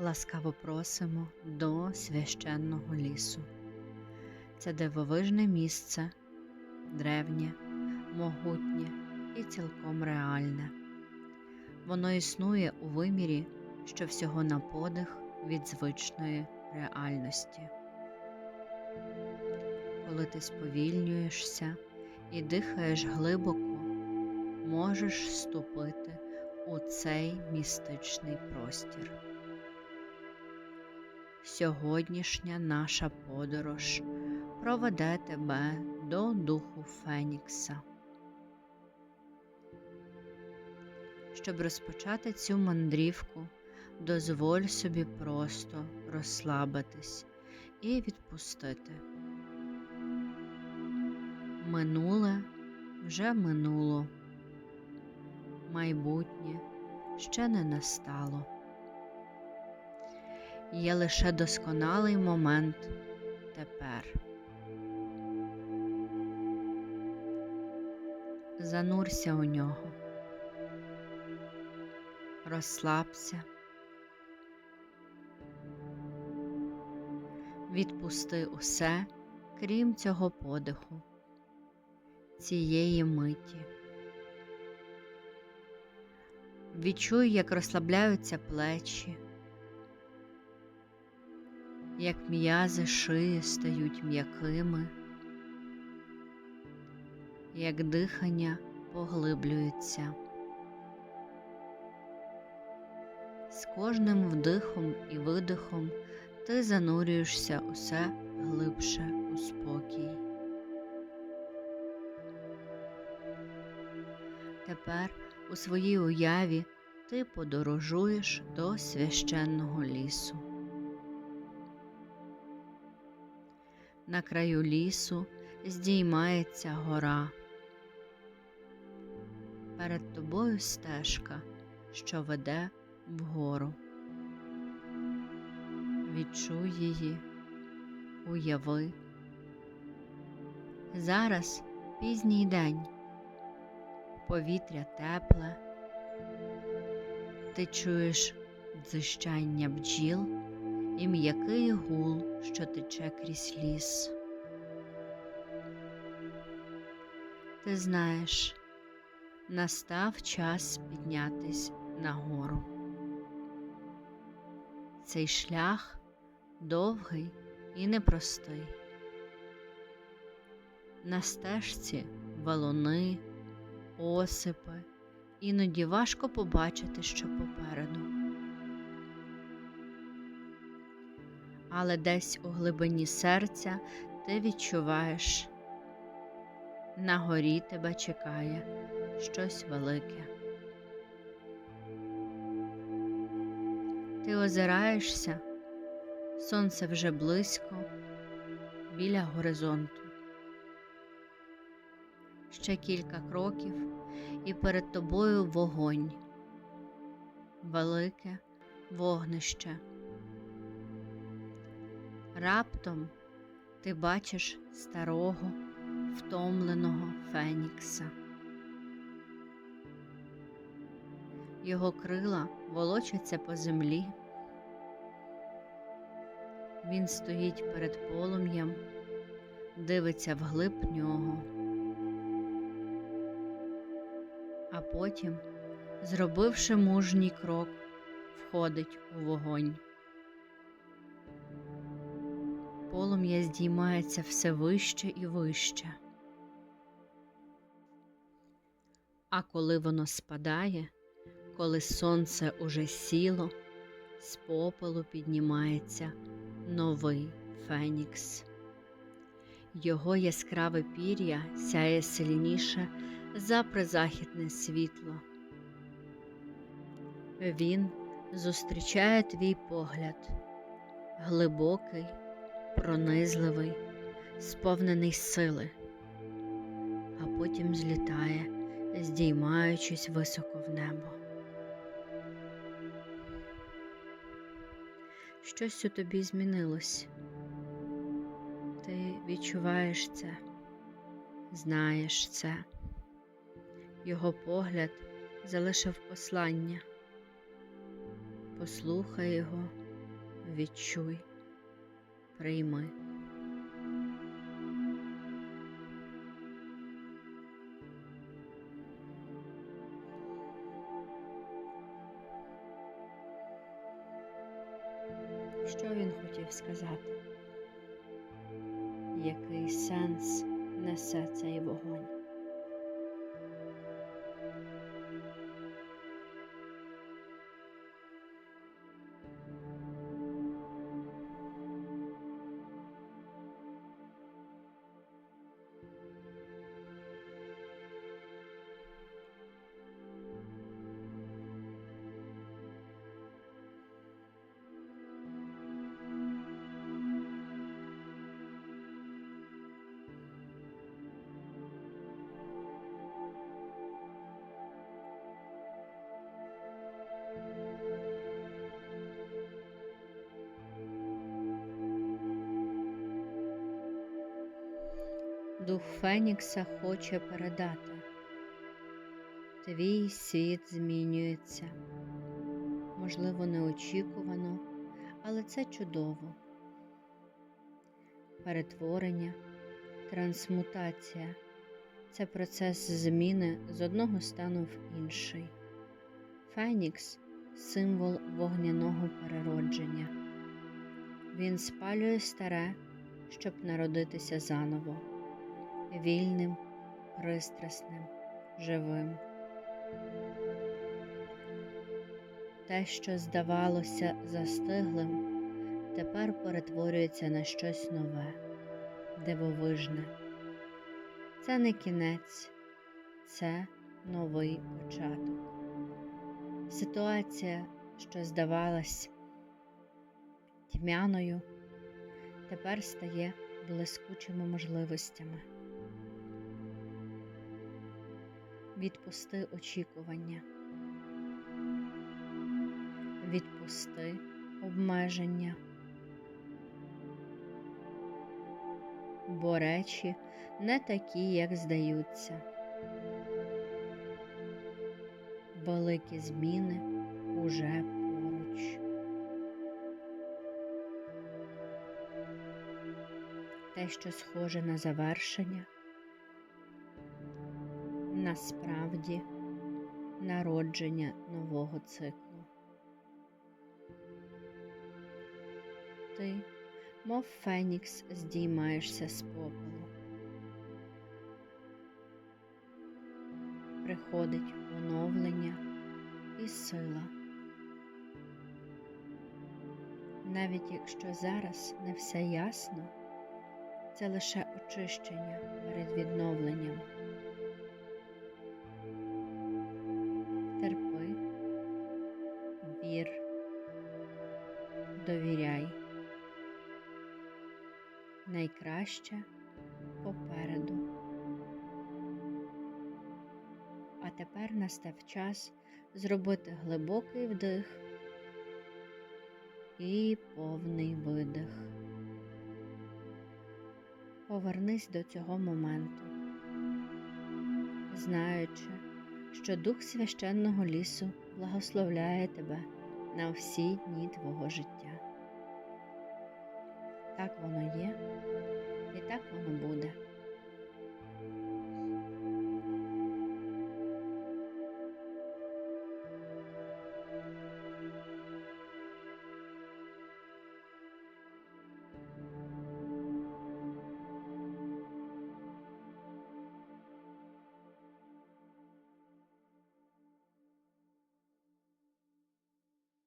Ласкаво просимо до священного лісу. Це дивовижне місце, древнє, могутнє і цілком реальне. Воно існує у вимірі, що всього на подих від звичної реальності. Коли ти сповільнюєшся і дихаєш глибоко, можеш вступити у цей містичний простір. Сьогоднішня наша подорож проведе тебе до духу Фенікса. Щоб розпочати цю мандрівку, дозволь собі просто розслабитись і відпустити. Минуле вже минуло, майбутнє ще не настало. Є лише досконалий момент тепер. Занурся у нього, розслабся, відпусти усе, крім цього подиху, цієї миті. Відчуй, як розслабляються плечі, як м'язи шиї стають м'якими, як дихання поглиблюється. З кожним вдихом і видихом ти занурюєшся усе глибше у спокій. Тепер у своїй уяві ти подорожуєш до священного лісу. На краю лісу здіймається гора. Перед тобою стежка, що веде вгору. Відчуй її, уяви. Зараз пізній день, повітря тепле, ти чуєш дзищання бджіл і м'який гул, що тече крізь ліс. Ти знаєш, настав час піднятись нагору. Цей шлях довгий і непростий. На стежці валуни, осипи, іноді важко побачити, що попереду. Але десь у глибині серця ти відчуваєш, на горі тебе чекає щось велике. Ти озираєшся, сонце вже близько, біля горизонту. Ще кілька кроків, і перед тобою вогонь, велике вогнище. Раптом ти бачиш старого, втомленого Фенікса. Його крила волочаться по землі. Він стоїть перед полум'ям, дивиться вглиб нього, а потім, зробивши мужній крок, входить у вогонь. Полум'я здіймається все вище і вище. А коли воно спадає, коли сонце уже сіло, з попелу піднімається новий Фенікс. Його яскраве пір'я сяє сильніше за призахідне світло. Він зустрічає твій погляд, глибокий, пронизливий, сповнений сили, а потім злітає, здіймаючись високо в небо. Щось у тобі змінилось. Ти відчуваєш це, знаєш це. Його погляд залишив послання. Послухай його відчуй, прийми. Що він хотів сказати? Який сенс несе цей вогонь? Дух Фенікса хоче передати. Твій світ змінюється. Можливо, неочікувано, але це чудово. Перетворення, трансмутація це процес зміни з одного стану в інший. Фенікс символ вогняного переродження. Він спалює старе, щоб народитися заново вільним, пристрасним, живим. Те, що здавалося застиглим, тепер перетворюється на щось нове, дивовижне. Це не кінець, це новий початок. Ситуація, що здавалась тьмяною, тепер стає блискучими можливостями. Відпусти очікування, відпусти обмеження, бо речі не такі, як здаються. Великі зміни уже поруч. те, що схоже на завершення, насправді народження нового циклу. Ти, мов Фенікс, здіймаєшся з попелу. Приходить оновлення і сила. Навіть якщо зараз не все ясно, це лише очищення перед відновленням. Вір, довіряй. Найкраще попереду. А тепер настав час зробити глибокий вдих і повний видих. Повернись до цього моменту, знаючи, що дух священного лісу благословляє тебе на всі дні твого життя. Так воно є і так воно буде.